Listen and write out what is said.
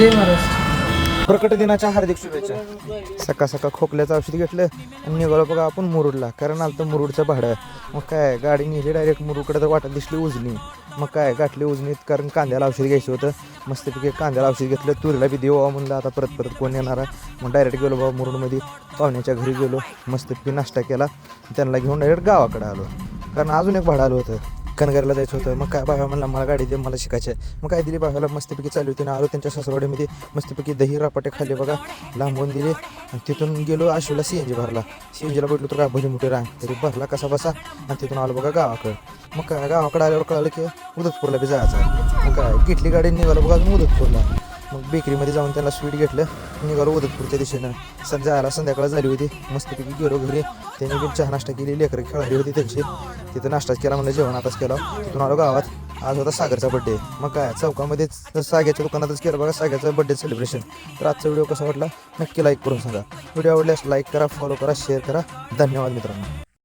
जय महाराष्ट्र प्रकट दिनाच्या हार्दिक शुभेच्छा. सकाळ सकाळ खोकल्याचं औषध घेतलं आणि निघालो बघा आपण मुरुडला. कारण आलं तर मुरुडचं भाडं. मग काय गाडी नेली डायरेक्ट मुरुडकडे तर वाटत दिसली उजनी. मग काय गाठली उजनीत कारण कांद्याला औषध घ्यायचं होतं. मस्तपैकी कांद्याला औषध घेतलं. तुरीला बी देऊ म्हणलं आता परत परत कोण येणार आहे? मग डायरेक्ट गेलो बाबा मुरुडमध्ये. पाहुण्याच्या घरी गेलो. मस्तपैकी नाश्ता केला. त्यांना घेऊन डायरेक्ट गावाकडे आलो. कारण अजून एक भाडं आलं होतं. कनगरला जायचं होतं. मग काय बाबा म्हणला मला गाडी दे मला शिकायचं आहे मग काय दिली बाबाला? मस्तपैकी चालू होती ना आलो त्यांच्या सासरवाडीमध्ये मस्तपैकी दही रापाटे खाल्ले बघा. लांबून दिले. आणि तिथून गेलो आशूला सी एन जी भरला. सी एन जीला भेटलो तर काय भली मोठी रांग. तरी भरला कसा बसा. आणि तिथून आलो बघा गावाकडं. मग काय गावाकडं आल्यावर कळलं की उदतपूरला बी जायचं मग काय घेतली गाडी निघालं बघा अजून उदतपूरला. मग बेकरीमध्ये जाऊन त्याला स्वीट घेतलं. निघालो उदतपूरच्या दिशेनं. सं जायला संध्याकाळ झाली होती. मस्तपैकी गेलो घरी. त्यांनी बी चहा नाश्ता केली. लेकरं खेळाली होती त्यांची. तिथं नाश्ताच केला म्हणजे जेवण आताच केला. तिथून आलो गावात. आज होता सागरचा बड्डे मग काय चौकामध्येच तर साग्याच्या दुकानातच केलं बघा साग्याचा बड्डे सेलिब्रेशन तर आजचा व्हिडिओ कसा वाटला? नक्की लाईक करून सांगा. व्हिडिओ आवडल्यास लाईक करा फॉलो करा शेअर करा. धन्यवाद मित्रांनो.